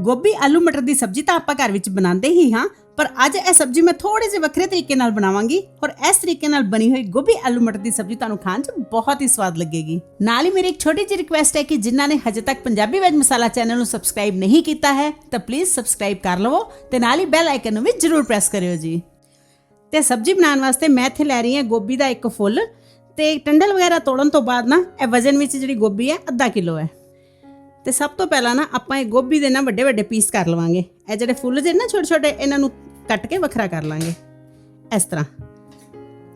ਗੋਭੀ, ਆਲੂ, ਮਟਰ ਦੀ ਸਬਜ਼ੀ ਤਾਂ ਆਪਾਂ ਘਰ ਵਿੱਚ ਬਣਾਉਂਦੇ ਹੀ ਹਾਂ, ਪਰ ਅੱਜ ਇਹ ਸਬਜ਼ੀ ਮੈਂ ਥੋੜੇ ਜਿਹੇ ਵੱਖਰੇ ਤਰੀਕੇ ਨਾਲ ਬਣਾਵਾਂਗੀ ਔਰ ਇਸ ਤਰੀਕੇ ਨਾਲ ਬਣੀ ਹੋਈ ਗੋਭੀ, ਆਲੂ, ਮਟਰ ਦੀ ਸਬਜ਼ੀ ਤੁਹਾਨੂੰ ਖਾਣ 'ਚ ਬਹੁਤ ਹੀ ਸਵਾਦ ਲੱਗੇਗੀ। ਨਾਲ ਹੀ ਮੇਰੀ ਇੱਕ ਛੋਟੀ ਜਿਹੀ ਰਿਕੁਐਸਟ ਹੈ ਕਿ ਜਿਨ੍ਹਾਂ ਨੇ ਹਜੇ ਤੱਕ ਪੰਜਾਬੀ ਵੈਜ ਮਸਾਲਾ ਚੈਨਲ ਨੂੰ ਸਬਸਕ੍ਰਾਈਬ ਨਹੀਂ ਕੀਤਾ ਹੈ, ਤਾਂ ਪਲੀਜ਼ ਸਬਸਕ੍ਰਾਈਬ ਕਰ ਲਵੋ ਤੇ ਨਾਲ ਹੀ ਬੈਲ ਆਈਕਨ ਨੂੰ ਵੀ ਜ਼ਰੂਰ ਪ੍ਰੈਸ ਕਰਿਓ ਜੀ। ਤੇ ਸਬਜ਼ੀ ਬਣਾਉਣ ਵਾਸਤੇ ਮੈਂ ਇੱਥੇ ਲੈ ਰਹੀ ਹਾਂ ਗੋਭੀ ਦਾ ਇੱਕ ਫੁੱਲ ਤੇ ਟੰਡਲ ਵਗੈਰਾ ਤੋੜਨ ਤੋਂ ਬਾਅਦ ਨਾ, ਇਹ ਵਜ਼ਨ ਵਿੱਚ ਜਿਹੜੀ ਗੋਭੀ ਹੈ, ਅੱਧਾ ਕਿਲੋ ਹੈ। ਤੇ ਸਭ ਤੋਂ ਪਹਿਲਾਂ ਨਾ ਆਪਾਂ ਇਹ ਗੋਭੀ ਦੇ ਨਾ ਵੱਡੇ ਵੱਡੇ ਪੀਸ ਕਰ ਲਵਾਂਗੇ। ਇਹ ਜਿਹੜੇ ਫੁੱਲ ਜੇ ਨਾ ਛੋਟੇ ਛੋਟੇ, ਇਹਨਾਂ ਨੂੰ ਕੱਟ ਕੇ ਵੱਖਰਾ ਕਰ ਲਾਂਗੇ। ਇਸ ਤਰ੍ਹਾਂ।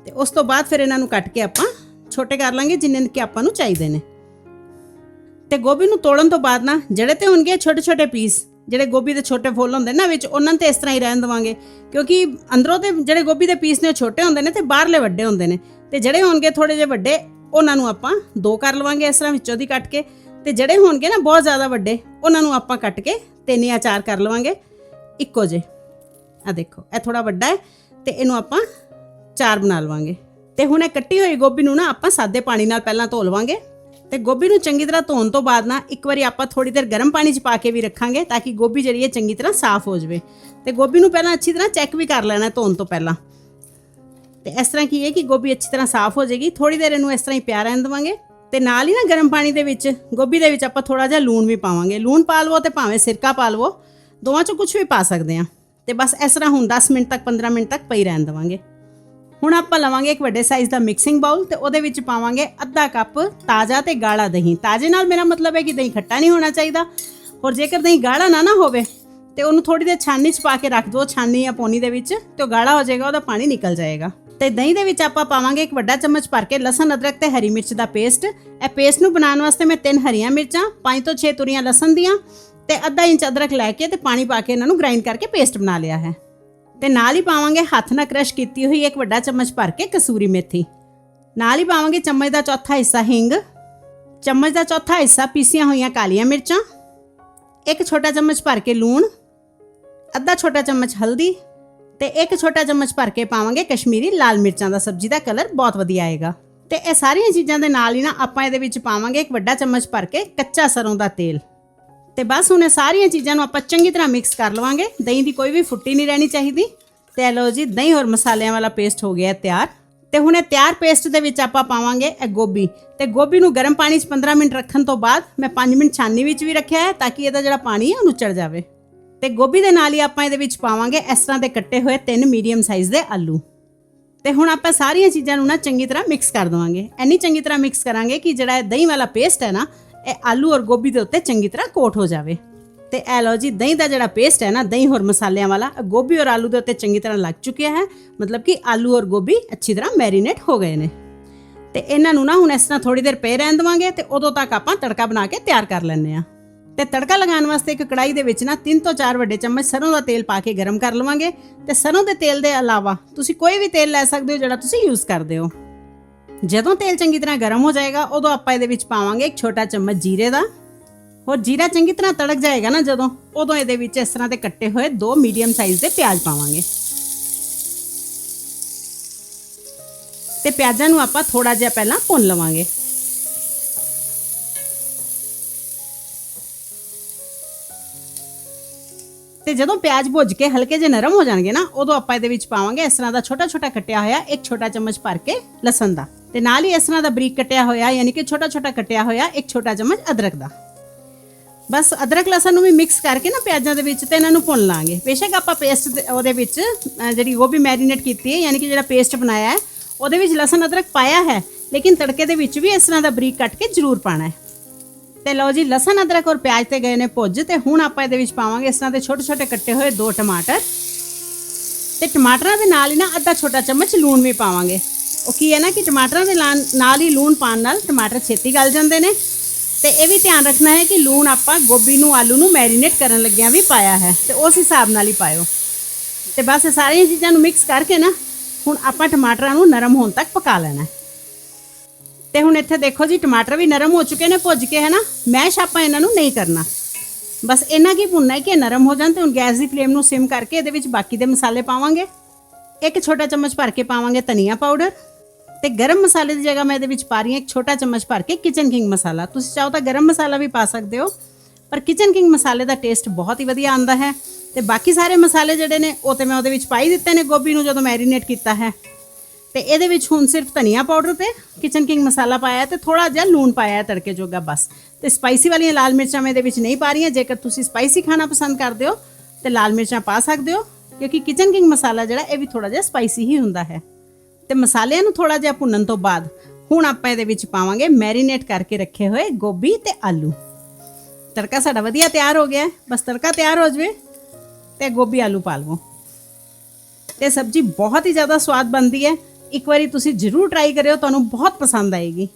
ਤੇ ਉਸ ਤੋਂ ਬਾਅਦ ਫਿਰ ਇਹਨਾਂ ਨੂੰ ਕੱਟ ਕੇ ਆਪਾਂ ਛੋਟੇ ਕਰ ਲਾਂਗੇ, ਜਿੰਨੇ ਕਿ ਆਪਾਂ ਨੂੰ ਚਾਹੀਦੇ ਨੇ। ਤੇ ਗੋਭੀ ਨੂੰ ਤੋੜਨ ਤੋਂ ਬਾਅਦ ਨਾ, ਜਿਹੜੇ ਤੇ ਹੋਣਗੇ ਛੋਟੇ ਛੋਟੇ ਪੀਸ, ਜਿਹੜੇ ਗੋਭੀ ਦੇ ਛੋਟੇ ਫੁੱਲ ਹੁੰਦੇ ਨਾ ਵਿੱਚ, ਉਹਨਾਂ ਨੂੰ ਤੇ ਇਸ ਤਰ੍ਹਾਂ ਹੀ ਰਹਿਣ ਦੇਵਾਂਗੇ। ਕਿਉਂਕਿ ਅੰਦਰੋਂ ਤੇ ਜਿਹੜੇ ਗੋਭੀ ਦੇ ਪੀਸ ਨੇ, ਉਹ ਛੋਟੇ ਹੁੰਦੇ ਨੇ ਤੇ ਬਾਹਰਲੇ ਵੱਡੇ ਹੁੰਦੇ ਨੇ। ਤੇ ਜਿਹੜੇ ਹੋਣਗੇ ਥੋੜੇ ਜਿਹੇ ਵੱਡੇ, ਉਹਨਾਂ ਨੂੰ ਆਪਾਂ ਦੋ ਕਰ ਲਵਾਂਗੇ ਇਸ ਤਰ੍ਹਾਂ ਵਿੱਚੋਂ ਦੀ ਕੱਟ ਕੇ। ਤੇ ਜਿਹੜੇ ਹੋਣਗੇ ਨਾ ਬਹੁਤ ਜ਼ਿਆਦਾ ਵੱਡੇ, ਉਹਨਾਂ ਨੂੰ ਆਪਾਂ ਕੱਟ ਕੇ ਤਿੰਨ ਜਾਂ ਚਾਰ ਕਰ ਲਵਾਂਗੇ। ਇੱਕੋ ਜੇ ਆ ਦੇਖੋ, ਇਹ ਥੋੜਾ ਵੱਡਾ ਹੈ ਤੇ ਇਹਨੂੰ ਆਪਾਂ ਚਾਰ ਬਣਾ ਲਵਾਂਗੇ। ਤੇ ਹੁਣ ਇਹ ਕੱਟੀ ਹੋਈ ਗੋਭੀ ਨੂੰ ਨਾ ਆਪਾਂ ਸਾਦੇ ਪਾਣੀ ਨਾਲ ਪਹਿਲਾਂ ਧੋ ਲਵਾਂਗੇ। ਤੇ ਗੋਭੀ ਨੂੰ ਚੰਗੀ ਤਰ੍ਹਾਂ ਧੋਣ ਤੋਂ ਬਾਅਦ ਨਾ ਇੱਕ ਵਾਰੀ ਆਪਾਂ ਥੋੜੀ ਦੇਰ ਗਰਮ ਪਾਣੀ 'ਚ ਪਾ ਕੇ ਵੀ ਰੱਖਾਂਗੇ ਤਾਂ ਕਿ ਗੋਭੀ ਜਿਹੜੀ ਹੈ ਚੰਗੀ ਤਰ੍ਹਾਂ ਸਾਫ਼ ਹੋ ਜਾਵੇ। ਤੇ ਗੋਭੀ ਨੂੰ ਪਹਿਲਾਂ ਅੱਛੀ ਤਰ੍ਹਾਂ ਚੈੱਕ ਵੀ ਕਰ ਲੈਣਾ ਧੋਣ ਤੋਂ ਪਹਿਲਾਂ। ਤੇ ਇਸ ਤਰ੍ਹਾਂ ਕੀ ਹੈ ਕਿ ਗੋਭੀ ਅੱਛੀ ਤਰ੍ਹਾਂ ਸਾਫ਼ ਹੋ ਜਾਏਗੀ। ਥੋੜੀ ਦੇਰ ਇਹਨੂੰ ਇਸ ਤਰ੍ਹਾਂ ਹੀ ਪਿਆ ਰਹਿਣ ਦੇਵਾਂਗੇ। ਤੇ ਨਾਲ ਹੀ ਨਾ ਗਰਮ ਪਾਣੀ ਦੇ ਵਿੱਚ, ਗੋਭੀ ਦੇ ਵਿੱਚ ਆਪਾਂ ਥੋੜਾ ਜਿਹਾ ਲੂਣ ਵੀ ਪਾਵਾਂਗੇ। ਲੂਣ ਪਾ ਲਵੋ ਤੇ ਭਾਵੇਂ ਸਿਰਕਾ ਪਾ ਲਵੋ, ਦੋਵਾਂ ਚੋਂ ਕੁਝ ਵੀ ਪਾ ਸਕਦੇ ਆ ਤੇ ਬਸ ਇਸ ਤਰ੍ਹਾਂ ਹੁਣ 10 ਮਿੰਟ ਤੱਕ 15 ਮਿੰਟ ਤੱਕ ਪਈ ਰਹਿਣ ਦੇਵਾਂਗੇ। ਹੁਣ ਆਪਾਂ ਲਵਾਂਗੇ ਇੱਕ ਵੱਡੇ ਸਾਈਜ਼ ਦਾ ਮਿਕਸਿੰਗ ਬਾਉਲ ਤੇ ਉਹਦੇ ਵਿੱਚ ਪਾਵਾਂਗੇ ਅੱਧਾ ਕੱਪ ਤਾਜ਼ਾ ਤੇ ਗਾੜਾ ਦਹੀਂ। ਤਾਜ਼ੇ ਨਾਲ ਮੇਰਾ ਮਤਲਬ ਹੈ ਕਿ ਦਹੀਂ ਖੱਟਾ ਨਹੀਂ ਹੋਣਾ ਚਾਹੀਦਾ। ਔਰ ਜੇਕਰ ਦਹੀਂ ਗਾੜਾ ਨਾ ਨਾ ਹੋਵੇ, ਤੇ ਉਹਨੂੰ ਥੋੜੀ ਦੇਰ ਛਾਨੀ 'ਚ ਪਾ ਕੇ ਰੱਖ ਦਿਓ ਛਾਨੀ ਜਾਂ ਪੋਨੀ ਦੇ ਵਿੱਚ, ਤੇ ਉਹ ਗਾੜਾ ਹੋ ਜਾਏਗਾ, ਉਹਦਾ ਪਾਣੀ ਨਿਕਲ ਜਾਏਗਾ। ਤੇ ਦਹੀਂ ਦੇ ਵਿੱਚ ਆਪਾਂ ਪਾਵਾਂਗੇ ਇੱਕ ਵੱਡਾ ਚਮਚ ਭਰ ਕੇ ਲਸਣ, ਅਦਰਕ ਤੇ ਹਰੀ ਮਿਰਚ ਦਾ ਪੇਸਟ। ਇਹ ਪੇਸਟ ਨੂੰ ਬਣਾਉਣ ਵਾਸਤੇ ਮੈਂ ਤਿੰਨ ਹਰੀਆਂ ਮਿਰਚਾਂ, ਪੰਜ ਤੋਂ 6 ਤੁਰੀਆਂ ਲਸਣ ਦੀਆਂ ਤੇ ਅੱਧਾ ਇੰਚ ਅਦਰਕ ਲੈ ਕੇ ਤੇ ਪਾਣੀ ਪਾ ਕੇ ਇਹਨਾਂ ਨੂੰ ਗ੍ਰਾਈਂਡ ਕਰਕੇ ਪੇਸਟ ਬਣਾ ਲਿਆ ਹੈ। ਤੇ ਨਾਲ ਹੀ ਪਾਵਾਂਗੇ ਹੱਥ ਨਾਲ ਕ੍ਰਸ਼ ਕੀਤੀ ਹੋਈ ਇੱਕ ਵੱਡਾ ਚਮਚ ਭਰ ਕੇ ਕਸੂਰੀ ਮੇਥੀ। ਨਾਲ ਹੀ ਪਾਵਾਂਗੇ ਚਮਚ ਦਾ ਚੌਥਾ ਹਿੱਸਾ ਹਿੰਗ। ਚਮਚ ਦਾ ਚੌਥਾ ਹਿੱਸਾ ਪੀਸੀਆਂ ਹੋਈਆਂ ਕਾਲੀਆਂ ਮਿਰਚਾਂ। ਇੱਕ ਛੋਟਾ ਚਮਚ ਭਰ ਕੇ ਲੂਣ। ਅੱਧਾ ਛੋਟਾ ਚਮਚ ਹਲਦੀ। ਤੇ ਇੱਕ ਛੋਟਾ ਚਮਚ ਭਰ ਕੇ ਪਾਵਾਂਗੇ ਕਸ਼ਮੀਰੀ ਲਾਲ ਮਿਰਚਾਂ ਦਾ ਸਬਜ਼ੀ ਦਾ ਕਲਰ ਬਹੁਤ ਵਧੀਆ ਆਏਗਾ। ਤੇ ਇਹ ਸਾਰੀਆਂ ਚੀਜ਼ਾਂ ਦੇ ਨਾਲ ਹੀ ਨਾ ਆਪਾਂ ਇਹਦੇ ਵਿੱਚ ਪਾਵਾਂਗੇ ਇੱਕ ਵੱਡਾ ਚਮਚ ਭਰ ਕੇ ਕੱਚਾ ਸਰੋਂ ਦਾ ਤੇਲ। ਤੇ ਬਸ ਹੁਣ ਇਹ ਸਾਰੀਆਂ ਚੀਜ਼ਾਂ ਨੂੰ ਆਪਾਂ ਚੰਗੀ ਤਰ੍ਹਾਂ ਮਿਕਸ ਕਰ ਲਵਾਂਗੇ। ਦਹੀਂ ਦੀ ਕੋਈ ਵੀ ਫੁੱਟੀ ਨਹੀਂ ਰਹਿਣੀ ਚਾਹੀਦੀ। ਤੇ ਇਹ ਲਓ ਜੀ, ਦਹੀਂ ਔਰ ਮਸਾਲਿਆਂ ਵਾਲਾ ਪੇਸਟ ਹੋ ਗਿਆ ਤਿਆਰ। ਤੇ ਹੁਣ ਇਹ ਤਿਆਰ ਪੇਸਟ ਦੇ ਵਿੱਚ ਆਪਾਂ ਪਾਵਾਂਗੇ ਇਹ ਗੋਭੀ। ਤੇ ਗੋਭੀ ਨੂੰ ਗਰਮ ਪਾਣੀ 'ਚ 15 ਮਿੰਟ ਰੱਖਣ ਤੋਂ ਬਾਅਦ ਮੈਂ 5 ਮਿੰਟ ਛਾਨੀ ਵਿੱਚ ਵੀ ਰੱਖਿਆ ਹੈ ਤਾਂ ਕਿ ਇਹਦਾ ਜਿਹੜਾ ਪਾਣੀ ਹੈ ਉਹ ਨੁੱਚੜ ਜਾਵੇ। ਤੇ ਗੋਭੀ ਦੇ ਨਾਲ ਹੀ ਆਪਾਂ ਇਹਦੇ ਵਿੱਚ ਪਾਵਾਂਗੇ ਇਸ ਤਰ੍ਹਾਂ ਦੇ ਕੱਟੇ ਹੋਏ ਤਿੰਨ ਮੀਡੀਅਮ ਸਾਈਜ਼ ਦੇ ਆਲੂ। ਤੇ ਹੁਣ ਆਪਾਂ ਸਾਰੀਆਂ ਚੀਜ਼ਾਂ ਨੂੰ ਨਾ ਚੰਗੀ ਤਰ੍ਹਾਂ ਮਿਕਸ ਕਰ ਦਵਾਂਗੇ। ਐਨੀ ਚੰਗੀ ਤਰ੍ਹਾਂ ਮਿਕਸ ਕਰਾਂਗੇ ਕਿ ਜਿਹੜਾ ਇਹ ਦਹੀਂ ਵਾਲਾ ਪੇਸਟ ਹੈ ਨਾ, ਇਹ ਆਲੂ ਔਰ ਗੋਭੀ ਦੇ ਉੱਤੇ ਚੰਗੀ ਤਰ੍ਹਾਂ ਕੋਟ ਹੋ ਜਾਵੇ। ਤੇ ਇਹ ਲਓ ਜੀ, ਦਹੀਂ ਦਾ ਜਿਹੜਾ ਪੇਸਟ ਹੈ ਨਾ, ਦਹੀਂ ਹੋਰ ਮਸਾਲਿਆਂ ਵਾਲਾ ਗੋਭੀ ਔਰ ਆਲੂ ਦੇ ਉੱਤੇ ਚੰਗੀ ਤਰ੍ਹਾਂ ਲੱਗ ਚੁੱਕਿਆ ਹੈ। ਮਤਲਬ ਕਿ ਆਲੂ ਔਰ ਗੋਭੀ ਅੱਛੀ ਤਰ੍ਹਾਂ ਮੈਰੀਨੇਟ ਹੋ ਗਏ ਨੇ। ਤੇ ਇਹਨਾਂ ਨੂੰ ਨਾ ਹੁਣ ਇਸ ਤਰ੍ਹਾਂ ਥੋੜੀ ਦੇਰ ਪਏ ਰਹਿਣ ਦਵਾਂਗੇ ਤੇ ਉਦੋਂ ਤੱਕ ਆਪਾਂ ਤੜਕਾ ਬਣਾ ਕੇ ਤਿਆਰ ਕਰ ਲੈਂਦੇ ਆ ਤੇ ਤੜਕਾ ਲਗਾਉਣ ਵਾਸਤੇ ਇੱਕ ਕੜਾਈ ਦੇ ਵਿੱਚ ਨਾ 3 ਤੋਂ 4 ਵੱਡੇ ਚਮਚ ਸਰੋਂ ਦਾ ਤੇਲ ਪਾ ਕੇ ਗਰਮ ਕਰ ਲਵਾਂਗੇ। ਤੇ ਸਰੋਂ ਦੇ ਤੇਲ ਦੇ ਇਲਾਵਾ ਤੁਸੀਂ ਕੋਈ ਵੀ ਤੇਲ ਲੈ ਸਕਦੇ ਹੋ ਜਿਹੜਾ ਤੁਸੀਂ ਯੂਜ਼ ਕਰਦੇ ਹੋ। ਜਦੋਂ ਤੇਲ ਚੰਗੀ ਤਰ੍ਹਾਂ ਗਰਮ ਹੋ ਜਾਏਗਾ, ਉਦੋਂ ਆਪਾਂ ਇਹਦੇ ਵਿੱਚ ਪਾਵਾਂਗੇ ਇੱਕ ਛੋਟਾ ਚਮਚ ਜੀਰੇ ਦਾ। ਹੋਰ ਜੀਰਾ ਚੰਗੀ ਤਰ੍ਹਾਂ ਤੜਕ ਜਾਏਗਾ ਨਾ ਜਦੋਂ, ਉਦੋਂ ਇਹਦੇ ਵਿੱਚ ਇਸ ਤਰ੍ਹਾਂ ਦੇ ਕੱਟੇ ਹੋਏ ਦੋ ਮੀਡੀਅਮ ਸਾਈਜ਼ ਦੇ ਪਿਆਜ਼ ਪਾਵਾਂਗੇ। ਤੇ ਪਿਆਜ਼ਾਂ ਨੂੰ ਆਪਾਂ ਥੋੜਾ ਜਿਹਾ ਪਹਿਲਾਂ ਭੁੰਨ ਲਵਾਂਗੇ। ਤੇ ਜਦੋਂ ਪਿਆਜ਼ ਭੁੱਜ ਕੇ ਹਲਕੇ ਜਿਹੇ ਨਰਮ ਹੋ ਜਾਣਗੇ ਨਾ ਉਦੋਂ ਆਪਾਂ ਇਹਦੇ ਵਿੱਚ ਪਾਵਾਂਗੇ ਇਸ ਤਰ੍ਹਾਂ ਦਾ ਛੋਟਾ ਛੋਟਾ ਕੱਟਿਆ ਹੋਇਆ ਇੱਕ ਛੋਟਾ ਚਮਚ ਭਰ ਕੇ ਲਸਣ ਦਾ। ਤੇ ਨਾਲ ਹੀ ਇਸ ਤਰ੍ਹਾਂ ਦਾ ਬਰੀਕ ਕੱਟਿਆ ਹੋਇਆ ਯਾਨੀ ਕਿ ਛੋਟਾ ਛੋਟਾ ਕੱਟਿਆ ਹੋਇਆ ਇੱਕ ਛੋਟਾ ਚਮਚ ਅਦਰਕ ਦਾ। ਬਸ ਅਦਰਕ ਲਸਣ ਨੂੰ ਵੀ ਮਿਕਸ ਕਰਕੇ ਨਾ ਪਿਆਜ਼ਾਂ ਦੇ ਵਿੱਚ ਤੇ ਇਹਨਾਂ ਨੂੰ ਭੁੰਨ ਲਾਂਗੇ। ਬੇਸ਼ੱਕ ਆਪਾਂ ਪੇਸਟ ਉਹਦੇ ਵਿੱਚ ਅਹ, ਜਿਹੜੀ ਗੋਭੀ ਮੈਰੀਨੇਟ ਕੀਤੀ ਹੈ ਯਾਨੀ ਕਿ ਜਿਹੜਾ ਪੇਸਟ ਬਣਾਇਆ ਹੈ ਉਹਦੇ ਵਿੱਚ ਲਸਣ ਅਦਰਕ ਪਾਇਆ ਹੈ ਲੇਕਿਨ ਤੜਕੇ ਦੇ ਵਿੱਚ ਵੀ ਇਸ ਤਰ੍ਹਾਂ ਦਾ ਬਰੀਕ ਕੱਟ ਕੇ ਜ਼ਰੂਰ ਪਾਣਾ ਹੈ। ਤੇ ਲਓ ਜੀ, ਲਸਣ ਅਦਰਕ ਔਰ ਪਿਆਜ਼ ਤੇ ਗਏ ਨੇ ਭੁੱਜ ਤੇ ਹੁਣ ਆਪਾਂ ਇਹਦੇ ਵਿੱਚ ਪਾਵਾਂਗੇ ਇਸ ਤਰ੍ਹਾਂ ਦੇ ਛੋਟੇ ਛੋਟੇ ਕੱਟੇ ਹੋਏ ਦੋ ਟਮਾਟਰ। ਤੇ ਟਮਾਟਰਾਂ ਦੇ ਨਾਲ ਹੀ ਨਾ ਅੱਧਾ ਛੋਟਾ ਚਮਚ ਲੂਣ ਵੀ ਪਾਵਾਂਗੇ। ਉਹ ਕੀ ਹੈ ਨਾ ਕਿ ਟਮਾਟਰਾਂ ਦੇ ਲਾਂ- ਨਾਲ ਹੀ ਲੂਣ ਪਾਣ ਨਾਲ ਟਮਾਟਰ ਛੇਤੀ ਗਲ ਜਾਂਦੇ ਨੇ। ਤੇ ਇਹ ਵੀ ਧਿਆਨ ਰੱਖਣਾ ਹੈ ਕਿ ਲੂਣ ਆਪਾਂ ਗੋਭੀ ਨੂੰ, ਆਲੂ ਨੂੰ ਮੈਰੀਨੇਟ ਕਰਨ ਲੱਗਿਆਂ ਵੀ ਪਾਇਆ ਹੈ। ਤੇ ਉਸ ਹਿਸਾਬ ਨਾਲ ਹੀ ਪਾਇਓ। ਤੇ ਬਸ ਸਾਰੀਆਂ ਚੀਜ਼ਾਂ ਨੂੰ ਮਿਕਸ ਕਰਕੇ ਨਾ ਹੁਣ ਆਪਾਂ ਟਮਾਟਰਾਂ ਨੂੰ ਨਰਮ ਹੋਣ ਤੱਕ ਪਕਾ ਲੈਣਾ ਹੈ। ਤੇ ਹੁਣ ਇੱਥੇ ਦੇਖੋ ਜੀ, ਟਮਾਟਰ ਵੀ ਨਰਮ ਹੋ ਚੁੱਕੇ ਨੇ, ਭੁੱਜ ਕੇ ਹੈ ਨਾ ਮੈਸ਼ ਆਪਾਂ ਇਹਨਾਂ ਨੂੰ ਨਹੀਂ ਕਰਨਾ। ਬਸ ਇਹਨਾਂ ਕੀ ਭੁੰਨਣਾ ਹੈ ਕਿ ਇਹ ਨਰਮ ਹੋ ਜਾਣ ਤੇ ਹੁਣ ਗੈਸ ਦੀ ਫਲੇਮ ਨੂੰ ਸਿਮ ਕਰਕੇ ਇਹਦੇ ਵਿੱਚ ਬਾਕੀ ਦੇ ਮਸਾਲੇ ਪਾਵਾਂਗੇ। ਇੱਕ ਛੋਟਾ ਚਮਚ ਭਰ ਕੇ ਪਾਵਾਂਗੇ ਧਨੀਆ ਪਾਊਡਰ ਤੇ ਗਰਮ ਮਸਾਲੇ ਦੀ ਜਗ੍ਹਾ ਮੈਂ ਇਹਦੇ ਵਿੱਚ ਪਾ ਰਹੀ ਹਾਂ ਇੱਕ ਛੋਟਾ ਚਮਚ ਭਰ ਕੇ ਕਿਚਨ ਕਿੰਗ ਮਸਾਲਾ। ਤੁਸੀਂ ਚਾਹੋ ਤਾਂ ਗਰਮ ਮਸਾਲਾ ਵੀ ਪਾ ਸਕਦੇ ਹੋ, ਪਰ ਕਿਚਨ ਕਿੰਗ ਮਸਾਲੇ ਦਾ ਟੇਸਟ ਬਹੁਤ ਹੀ ਵਧੀਆ ਆਉਂਦਾ ਹੈ ਤੇ ਬਾਕੀ ਸਾਰੇ ਮਸਾਲੇ ਜਿਹੜੇ ਨੇ, ਉਹ ਤੇ ਮੈਂ ਉਹਦੇ ਵਿੱਚ ਪਾਈ ਦਿੱਤੇ ਨੇ ਗੋਭੀ ਨੂੰ ਜਦੋਂ ਮੈਰੀਨੇਟ ਕੀਤਾ ਹੈ। ਤੇ ਇਹਦੇ ਵਿੱਚ ਹੁਣ ਸਿਰਫ ਧਨੀਆ ਪਾਊਡਰ ਤੇ ਕਿਚਨ ਕਿੰਗ ਮਸਾਲਾ ਪਾਇਆ ਹੈ ਤੇ ਥੋੜਾ ਜਿਹਾ ਲੂਣ ਪਾਇਆ ਤੜਕੇ ਜੋਗਾ ਬਸ। ਤੇ ਸਪਾਈਸੀ ਵਾਲੀਆਂ ਲਾਲ ਮਿਰਚਾਂ ਮੈਂ ਇਹਦੇ ਵਿੱਚ ਨਹੀਂ ਪਾ ਰਹੀ ਹਾਂ ਜੇਕਰ ਤੁਸੀਂ ਸਪਾਈਸੀ ਖਾਣਾ ਪਸੰਦ ਕਰਦੇ ਹੋ, ਤੇ ਲਾਲ ਮਿਰਚਾਂ ਪਾ ਸਕਦੇ ਹੋ, ਕਿਉਂਕਿ ਕਿਚਨ ਕਿੰਗ ਮਸਾਲਾ ਜਿਹੜਾ, ਇਹ ਵੀ ਥੋੜਾ ਜਿਹਾ ਸਪਾਈਸੀ ਹੀ ਹੁੰਦਾ ਹੈ। ਤੇ ਮਸਾਲਿਆਂ ਨੂੰ ਥੋੜਾ ਜਿਹਾ ਭੁੰਨਣ ਤੋਂ ਬਾਅਦ, ਹੁਣ ਆਪਾਂ ਇਹਦੇ ਵਿੱਚ ਪਾਵਾਂਗੇ ਮੈਰੀਨੇਟ ਕਰਕੇ ਰੱਖੇ ਹੋਏ ਗੋਭੀ ਤੇ ਆਲੂ। ਤੜਕਾ ਸਾਡਾ ਵਧੀਆ ਤਿਆਰ ਹੋ ਗਿਆ ਬਸ ਤੜਕਾ ਤਿਆਰ ਹੋ ਜਵੇ ਤੇ ਗੋਭੀ ਆਲੂ ਪਾ ਲਵੋ। ਤੇ ਸਬਜ਼ੀ ਬਹੁਤ ਹੀ ਜ਼ਿਆਦਾ ਸਵਾਦ ਬਣਦੀ ਹੈ। ਇੱਕ ਵਾਰੀ ਤੁਸੀਂ ਜ਼ਰੂਰ ਟਰਾਈ ਕਰਿਓ, ਤੁਹਾਨੂੰ ਬਹੁਤ ਪਸੰਦ ਆਏਗੀ।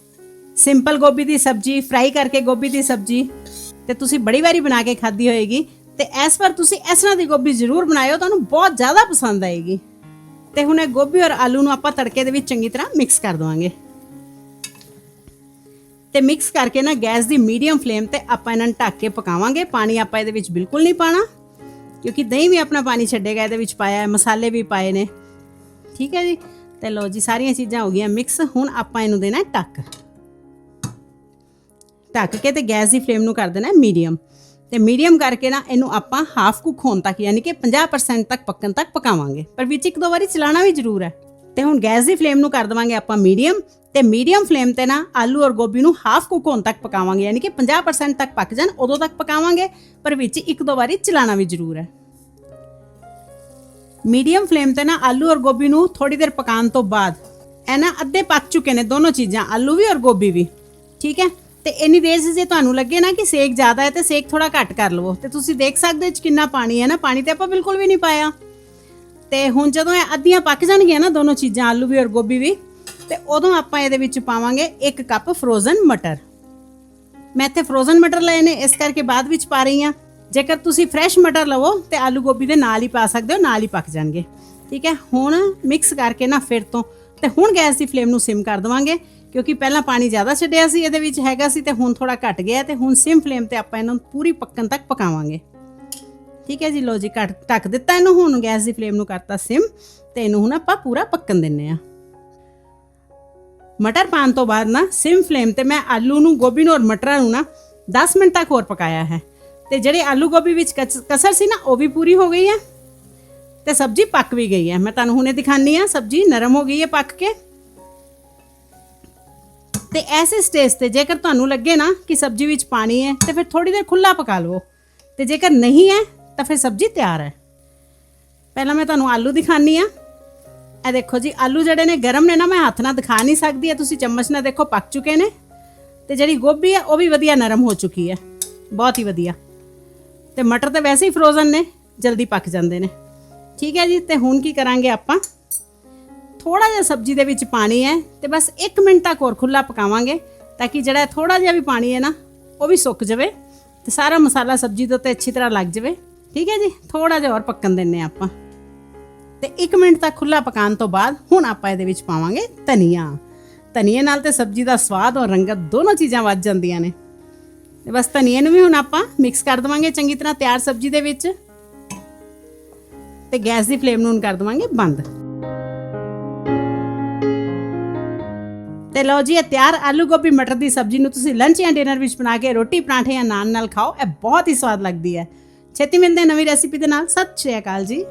ਸਿੰਪਲ ਗੋਭੀ ਦੀ ਸਬਜ਼ੀ ਫਰਾਈ ਕਰਕੇ ਗੋਭੀ ਦੀ ਸਬਜ਼ੀ, ਤੇ ਤੁਸੀਂ ਬੜੀ ਵਾਰੀ ਬਣਾ ਕੇ ਖਾਧੀ ਹੋਏਗੀ। ਤੇ ਇਸ ਵਾਰ ਤੁਸੀਂ ਇਸ ਤਰ੍ਹਾਂ ਦੀ ਗੋਭੀ ਜ਼ਰੂਰ ਬਣਾਇਓ, ਤੁਹਾਨੂੰ ਬਹੁਤ ਜ਼ਿਆਦਾ ਪਸੰਦ ਆਏਗੀ। ਤੇ ਹੁਣ ਇਹ ਗੋਭੀ ਔਰ ਆਲੂ ਨੂੰ ਆਪਾਂ ਤੜਕੇ ਦੇ ਵਿੱਚ ਚੰਗੀ ਤਰ੍ਹਾਂ ਮਿਕਸ ਕਰ ਦਵਾਂਗੇ। ਤੇ ਮਿਕਸ ਕਰਕੇ ਨਾ ਗੈਸ ਦੀ ਮੀਡੀਅਮ ਫਲੇਮ ਤੇ ਆਪਾਂ ਇਹਨਾਂ ਨੂੰ ਢੱਕ ਕੇ ਪਕਾਵਾਂਗੇ। ਪਾਣੀ ਆਪਾਂ ਇਹਦੇ ਵਿੱਚ ਬਿਲਕੁਲ ਨਹੀਂ ਪਾਣਾ, ਕਿਉਂਕਿ ਦਹੀਂ ਵੀ ਆਪਣਾ ਪਾਣੀ ਛੱਡੇਗਾ, ਇਹਦੇ ਵਿੱਚ ਪਾਇਆ ਹੈ, ਮਸਾਲੇ ਵੀ ਪਾਏ ਨੇ। ਠੀਕ ਹੈ ਜੀ? ਤੇ ਲੋ ਜੀ, ਸਾਰੀਆਂ ਚੀਜ਼ਾਂ ਹੋ ਗਈਆਂ ਮਿਕਸ ਹੁਣ ਆਪਾਂ ਇਹਨੂੰ ਦੇਣਾ ਹੈ ਢੱਕ। ਢੱਕ ਕੇ ਤੇ ਗੈਸ ਦੀ ਫਲੇਮ ਨੂੰ ਕਰ ਦੇਣਾ ਮੀਡੀਅਮ ਤੇ ਮੀਡੀਅਮ ਕਰਕੇ ਨਾ ਇਹਨੂੰ ਆਪਾਂ ਹਾਫ ਕੁਕ ਹੋਣ ਤੱਕ, ਯਾਨੀ ਕਿ 50% ਤੱਕ ਪੱਕਣ ਤੱਕ ਪਕਾਵਾਂਗੇ। ਪਰ ਵਿੱਚ ਇੱਕ ਦੋ ਵਾਰੀ ਚਲਾਣਾ ਵੀ ਜ਼ਰੂਰ ਹੈ। ਤੇ ਹੁਣ ਗੈਸ ਦੀ ਫਲੇਮ ਨੂੰ ਕਰ ਦੇਵਾਂਗੇ ਆਪਾਂ ਮੀਡੀਅਮ ਤੇ ਮੀਡੀਅਮ ਫਲੇਮ ਤੇ ਨਾ ਆਲੂ ਔਰ ਗੋਭੀ ਨੂੰ ਹਾਫ ਕੁਕ ਹੋਣ ਤੱਕ ਪਕਾਵਾਂਗੇ, ਯਾਨੀ ਕਿ 50% ਤੱਕ ਪੱਕ ਜਾਣ, ਉਦੋਂ ਤੱਕ ਪਕਾਵਾਂਗੇ। ਪਰ ਵਿੱਚ ਇੱਕ ਦੋ ਵਾਰੀ ਚਲਾਣਾ ਵੀ ਜ਼ਰੂਰ ਹੈ। ਮੀਡੀਅਮ ਫਲੇਮ ਤੇ ਨਾ ਆਲੂ ਔਰ ਗੋਭੀ ਨੂੰ ਥੋੜੀ ਦੇਰ ਪਕਾਉਣ ਤੋਂ ਬਾਅਦ, ਇਹ ਨਾ ਅੱਧੇ ਪੱਕ ਚੁੱਕੇ ਨੇ ਦੋਨੋਂ ਚੀਜ਼ਾਂ, ਆਲੂ ਵੀ ਔਰ ਗੋਭੀ ਵੀ। ਠੀਕ ਹੈ? ਤੇ ਇੰਨੀ ਦੇਰ 'ਚ ਜੇ ਤੁਹਾਨੂੰ ਲੱਗੇ ਨਾ ਕਿ ਸੇਕ ਜ਼ਿਆਦਾ ਹੈ ਤੇ ਸੇਕ ਥੋੜਾ ਘੱਟ ਕਰ ਲਵੋ। ਤੇ ਤੁਸੀਂ ਦੇਖ ਸਕਦੇ ਹੋ ਕਿੰਨਾ ਪਾਣੀ ਹੈ ਨਾ, ਪਾਣੀ ਤੇ ਆਪਾਂ ਬਿਲਕੁਲ ਵੀ ਨਹੀਂ ਪਾਇਆ। ਤੇ ਹੁਣ ਜਦੋਂ ਇਹ ਅੱਧੀਆਂ ਪੱਕ ਜਾਣਗੀਆਂ ਨਾ ਦੋਨੋਂ ਚੀਜ਼ਾਂ, ਆਲੂ ਵੀ ਔਰ ਗੋਭੀ ਵੀ, ਤੇ ਉਦੋਂ ਆਪਾਂ ਇਹਦੇ ਵਿੱਚ ਪਾਵਾਂਗੇ 1 ਕੱਪ ਫਰੋਜ਼ਨ ਮਟਰ। ਮੈਂ ਇੱਥੇ ਫਰੋਜ਼ਨ ਮਟਰ ਲਏ ਨੇ, ਇਸ ਕਰਕੇ ਬਾਅਦ ਵਿੱਚ ਪਾ ਰਹੀ ਹਾਂ। ਜੇਕਰ ਤੁਸੀਂ ਫਰੈਸ਼ ਮਟਰ ਲਵੋ ਤੇ ਆਲੂ ਗੋਭੀ ਦੇ ਨਾਲ ਹੀ ਪਾ ਸਕਦੇ ਹੋ, ਨਾਲ ਹੀ ਪੱਕ ਜਾਣਗੇ। ਠੀਕ ਹੈ? ਹੁਣ ਮਿਕਸ ਕਰਕੇ ਨਾ ਫਿਰ ਤੋਂ ਤੇ ਹੁਣ ਗੈਸ ਦੀ ਫਲੇਮ ਨੂੰ ਸਿਮ ਕਰ ਦਵਾਂਗੇ, ਕਿਉਂਕਿ ਪਹਿਲਾਂ ਪਾਣੀ ਜ਼ਿਆਦਾ ਛੱਡਿਆ ਸੀ, ਇਹਦੇ ਵਿੱਚ ਹੈਗਾ ਸੀ ਤੇ ਹੁਣ ਥੋੜਾ ਘਟ ਗਿਆ ਤੇ ਹੁਣ ਸਿਮ ਫਲੇਮ ਤੇ ਆਪਾਂ ਇਹਨੂੰ ਪੂਰੀ ਪੱਕਣ ਤੱਕ ਪਕਾਵਾਂਗੇ। ਠੀਕ ਹੈ ਜੀ? ਲੋ ਜੀ ਕੱਟ ਢੱਕ ਦਿੱਤਾ ਇਹਨੂੰ, ਹੁਣ ਗੈਸ ਦੀ ਫਲੇਮ ਨੂੰ ਕਰਤਾ ਸਿਮ ਤੇ ਇਹਨੂੰ ਹੁਣ ਆਪਾਂ ਪੂਰਾ ਪੱਕਣ ਦਿੰਨੇ ਆ ਮਟਰ ਪਾਣ ਤੋਂ ਬਾਅਦ ਨਾ ਸਿਮ ਫਲੇਮ ਤੇ ਮੈਂ ਆਲੂ ਨੂੰ, ਗੋਭੀ ਨੂੰ ਔਰ ਮਟਰਾਂ ਨੂੰ ਨਾ 10 ਮਿੰਟ ਤੱਕ ਹੋਰ ਪਕਾਇਆ ਹੈ। ਤੇ ਜਿਹੜੇ ਆਲੂ ਗੋਭੀ ਵਿੱਚ ਕਚ- ਕਸਰ ਸੀ ਨਾ, ਉਹ ਵੀ ਪੂਰੀ ਹੋ ਗਈ ਹੈ। ਤੇ ਸਬਜ਼ੀ ਪੱਕ ਵੀ ਗਈ ਹੈ। ਮੈਂ ਤੁਹਾਨੂੰ ਹੁਣੇ ਦਿਖਾਨੀ ਆ ਸਬਜ਼ੀ ਨਰਮ ਹੋ ਗਈ ਹੈ ਪੱਕ ਕੇ। ਤੇ ਐਸੇ ਸਟੇਜ ਤੇ ਜੇਕਰ ਤੁਹਾਨੂੰ ਲੱਗੇ ਨਾ ਕਿ ਸਬਜ਼ੀ ਵਿੱਚ ਪਾਣੀ ਹੈ, ਤੇ ਫਿਰ ਥੋੜੀ ਦੇਰ ਖੁੱਲਾ ਪਕਾ ਲਵੋ। ਤੇ ਜੇਕਰ ਨਹੀਂ ਹੈ, ਤਾਂ ਫਿਰ ਸਬਜ਼ੀ ਤਿਆਰ ਹੈ। ਪਹਿਲਾਂ ਮੈਂ ਤੁਹਾਨੂੰ ਆਲੂ ਦਿਖਾਨੀ ਆ ਇਹ ਦੇਖੋ ਜੀ, ਆਲੂ ਜਿਹੜੇ ਨੇ, ਗਰਮ ਨੇ ਨਾ, ਮੈਂ ਹੱਥ ਨਾਲ ਦਿਖਾ ਨਹੀਂ ਸਕਦੀ ਇਹ, ਤੁਸੀਂ ਚਮਚ ਨਾਲ ਦੇਖੋ, ਪੱਕ ਚੁੱਕੇ ਨੇ। ਤੇ ਜਿਹੜੀ ਗੋਭੀ ਹੈ, ਉਹ ਵੀ ਵਧੀਆ ਨਰਮ ਹੋ ਚੁੱਕੀ ਹੈ। ਬਹੁਤ ਹੀ ਵਧੀਆ। ਤੇ ਮਟਰ ਤਾਂ ਵੈਸੇ ਹੀ ਫਰੋਜ਼ਨ ਨੇ, ਜਲਦੀ ਪੱਕ ਜਾਂਦੇ ਨੇ। ਠੀਕ ਹੈ ਜੀ, ਤੇ ਹੁਣ ਕੀ ਕਰਾਂਗੇ ਆਪਾਂ? ਥੋੜਾ ਜਿਹਾ ਸਬਜ਼ੀ ਦੇ ਵਿੱਚ ਪਾਣੀ ਹੈ ਤੇ ਬਸ 1 ਮਿੰਟ ਤੱਕ ਹੋਰ ਖੁੱਲਾ ਪਕਾਵਾਂਗੇ ਤਾਂ ਕਿ ਜਿਹੜਾ ਥੋੜਾ ਜਿਹਾ ਵੀ ਪਾਣੀ ਹੈ ਨਾ, ਉਹ ਵੀ ਸੁੱਕ ਜਾਵੇ ਤੇ ਸਾਰਾ ਮਸਾਲਾ ਸਬਜ਼ੀ ਦੇ ਉੱਤੇ ਅੱਛੀ ਤਰ੍ਹਾਂ ਲੱਗ ਜਾਵੇ। ਠੀਕ ਹੈ ਜੀ ਥੋੜਾ ਜਿਹਾ ਹੋਰ ਪੱਕਣ ਦਿੰਨੇ ਆਪਾਂ। ਤੇ 1 ਮਿੰਟ ਤੱਕ ਖੁੱਲਾ ਪਕਾਉਣ ਤੋਂ ਬਾਅਦ ਹੁਣ ਆਪਾਂ ਇਹਦੇ ਵਿੱਚ ਪਾਵਾਂਗੇ ਧਨੀਆ। ਧਨੀਏ ਨਾਲ ਤੇ ਸਬਜ਼ੀ ਦਾ ਸਵਾਦ ਔਰ ਰੰਗਤ ਦੋਨੋਂ ਚੀਜ਼ਾਂ ਵੱਧ ਜਾਂਦੀਆਂ ਨੇ। ਤੇ ਬਸ ਧਨੀਏ ਨੂੰ ਵੀ ਹੁਣ ਆਪਾਂ ਮਿਕਸ ਕਰ ਦਵਾਂਗੇ ਚੰਗੀ ਤਰ੍ਹਾਂ ਤਿਆਰ ਸਬਜ਼ੀ ਦੇ ਵਿੱਚ। ਤੇ ਗੈਸ ਦੀ ਫਲੇਮ ਨੂੰ ਕਰ ਦਵਾਂਗੇ ਬੰਦ। ਤੇ ਲਓ ਜੀ, ਇਹ ਤਿਆਰ ਆਲੂ ਗੋਭੀ ਮਟਰ ਦੀ ਸਬਜ਼ੀ ਨੂੰ ਤੁਸੀਂ ਲੰਚ ਜਾਂ ਡਿਨਰ ਵਿੱਚ ਬਣਾ ਕੇ ਰੋਟੀ, ਪਰਾਂਠੇ ਜਾਂ ਨਾਨ ਨਾਲ ਖਾਓ। ਇਹ ਬਹੁਤ ਹੀ ਸਵਾਦ ਲੱਗਦੀ ਹੈ। ਛੇਤੀ ਮਿਲਦੇ ਨਵੀਂ ਰੈਸਿਪੀ ਦੇ ਨਾਲ। ਸਤਿ ਸ਼੍ਰੀ ਅਕਾਲ ਜੀ।